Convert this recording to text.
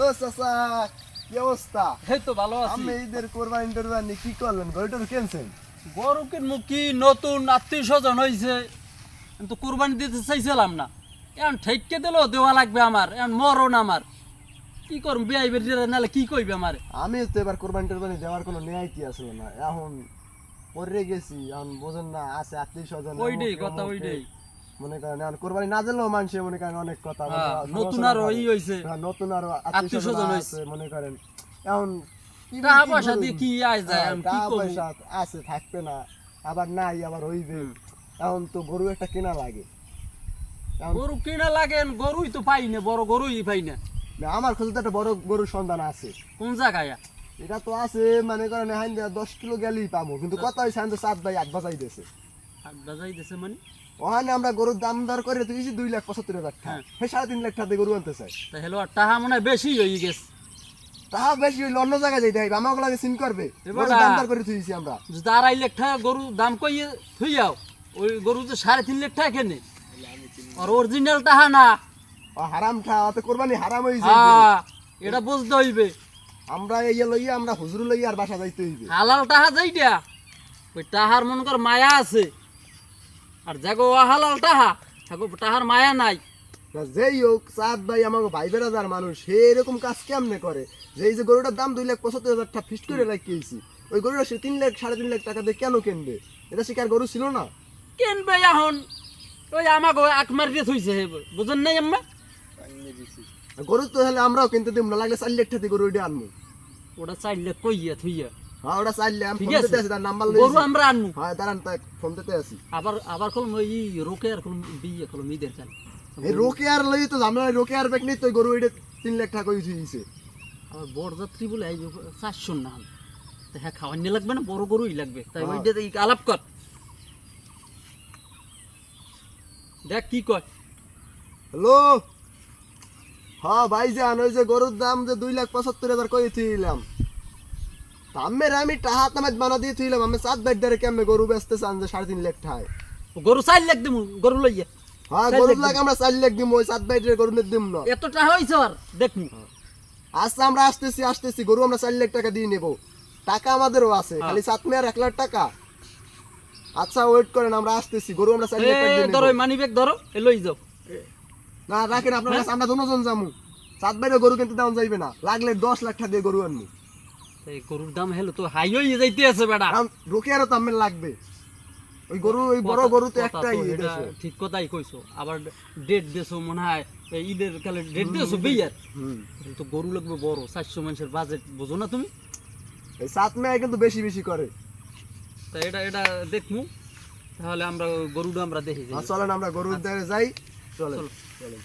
ও চাচা কি অবস্থা? এই তো ভালো আছি। আমি ঈদের কোরবানি টোরবানি কি করলেন? গরুটার কেনছেন? গরু কিনবো কি? নতুন আত্মীয় স্বজন হয়েছে তো কুরবানি দিতে চাইছিলাম না। এখন ঠেককে দিলেও দেওয়া লাগবে আমার। এখন মরণ আমার। কি করব? বিয়াই বেরিয়ে নাহলে কি কইবে আমার? আমি তো এবার কোরবানি টোরবানি দেওয়ার কোনো ন্যায় কি আসলে না। এখন পরে গেছি। এখন বোঝেন না আছে আত্মীয় স্বজন ওইটাই কথা ওইটাই। মনে করেন এখন কোরবানি না দিলেও মানুষে মনে করেন অনেক কথা হ্যাঁ, সমালোচনা নতুন আরও হইছে। হ্যাঁ, নতুন আরও আত্মীয়স্বজন আত্মীয়-স্বজন হইছে। মনে করেন। এখন টাকা পয়সা দিয়ে কি আয় যায়? হ্যাঁ, টাকা পয়সা আছে থাকবে না। আবার নাই আবার হইবে। এখন তো গরু একটা কেনা লাগে। গরু কিনা লাগেন গরুই তো পাই না বড় গরুই পাই না। আমার কাছে তো একটা বড় গরুর সন্ধান আছে। কোন জায়গায়? এটা তো আছে মানে করেন দশ কিলো গেলেই পাবো। কিন্তু কত হয়েছে আমি তো সাত ভাই আট বাজাই দিয়েছে হাট বাজাই দিছে মানে? ওখানে আমরা গরুর দাম দর করে তুই দুই লাখ পঁচাত্তর হাজার টাকা। হ্যাঁ। সাড়ে তিন লাখ টাকা গরু আনতে চাই। তা টাকা মনে হয় বেশি হয়ে গেছে। তাহা বেশি হইলে অন্য জায়গায় যাইতে হবে আমাকে লাগে সিন করবে। গরুর দাম দর করে তুইছি আমরা। যদি আড়াই লাখ টাকা গরু দাম কইয়ে থুই যাও ওই গরু তো সাড়ে তিন লাখ টাকা কেনে? আর অরিজিনাল টাকা না। ও হারাম খা অত কোরবানি হারাম হয়েছে হ্যাঁ এটা বুঝতে হইবে। আমরা ইয়ে লইয়া আমরা হুজুর লইয়া আর বাসা যাইতে হইবে। হালাল টাকা যাইটা ওই টাহার মনে কর মায়া আছে। আর যাগো হালাল টাহা থাকো টাহার মায়া নাই। না, যেই হোক চাঁদ ভাই আমাকে ভাই বেড়াদার মানুষ সে এরকম কাজ কেমনে করে? যে এই যে গরুটার দাম দুই লাখ পঁচাত্তর হাজার টাকা ফিক্স করে রাখিয়েছি ওই গরুটা সে তিন লাখ সাড়ে তিন লাখ টাকা দিয়ে কেন কিনবে? এটা শিকার গরু ছিল না। কেনবে এখন? ওই আমাকে আক মারি দিয়ে থইছে বুঝেন নাই আম্মা? গরু তো হলে আমরাও কিনতে দিব না লাগলে চার লাখ টাকা গরু ওইটা আনব। ওটা চার লাখ কইয়া থইয়া। হ্যাঁ ওটা চাইলে ঠিক আছে। তার নাম্বার গরু আমরা হ্যাঁ দাঁড়ান তাই ফোন দিতে আছি। আবার আবার কলম ওই রোকে আর কলম বিয়ে কলম ঈদের কাল এই রোকে আর লই তো আমরা রোকে আর বেক নেই তো গরু ওইটা তিন লাখ টাকা কইছি দিছে আবার বড় যাত্রী বলে আইবে চারশো না তা হ্যাঁ লাগবে না বড় গরুই লাগবে। তাই হ্যাঁ। ওইটা আলাপ কর। দেখ কি কয়। হ্যালো? হ্যাঁ ভাই যান ওই যে গরুর দাম যে দুই লাখ পঁচাত্তর হাজার করে থুইলাম আমের আমি টাহা বানা দিয়ে থুইলাম আমি সাত বাইর দ্বারে কেমনে গরু বেচতে চান যে সাড়ে তিন লাখ ঠায়? গরু চার লাখ দিমু গরু লইয়া। হ্যাঁ লাখ লাখ আমরা চার লাখ দিম ওই সাত গরু নিয়ে দিম না। এত টাকা হয়েছে আর দেখমু আচ্ছা আমরা আসতেছি আসতেছি গরু আমরা চার লাখ টাকা দিয়ে নেব। টাকা আমাদেরও আছে খালি সাত মেয়ার এক লাখ টাকা। আচ্ছা ওয়েট করেন আমরা আসতেছি গরু আমরা চার লাখ টাকা দিয়ে ধরো মানি ব্যাগ ধরো এ লই যাও। না রাখেন আপনার কাছে আমরা দুজন যামু। সাত বাইরে গরু কিনতে দাম যাইবে না। লাগলে দশ লাখ টাকা দিয়ে গরু আনব গরুর দাম হেলো তো হাই হয়ে যাইতে আছে বেটা। রোকে আরও দামের লাগবে। ওই গরু ওই বড় গরু তো একটাই। ঠিক কথাই কইছো। আবার ডেট দেছো মনে হয় এই ঈদের কালে ডেট দেছো বিয়ার? হুম। তো গরু লাগবে বড় চারশো মানুষের বাজেট বোঝো না তুমি? এই সাত মেয়ে কিন্তু বেশি বেশি করে। তা এটা এটা দেখমু। তাহলে আমরা গরুটা আমরা দেখি। যাই। আর চলেন আমরা গরুর দ্বারে যাই। চলেন। চলো। চলেন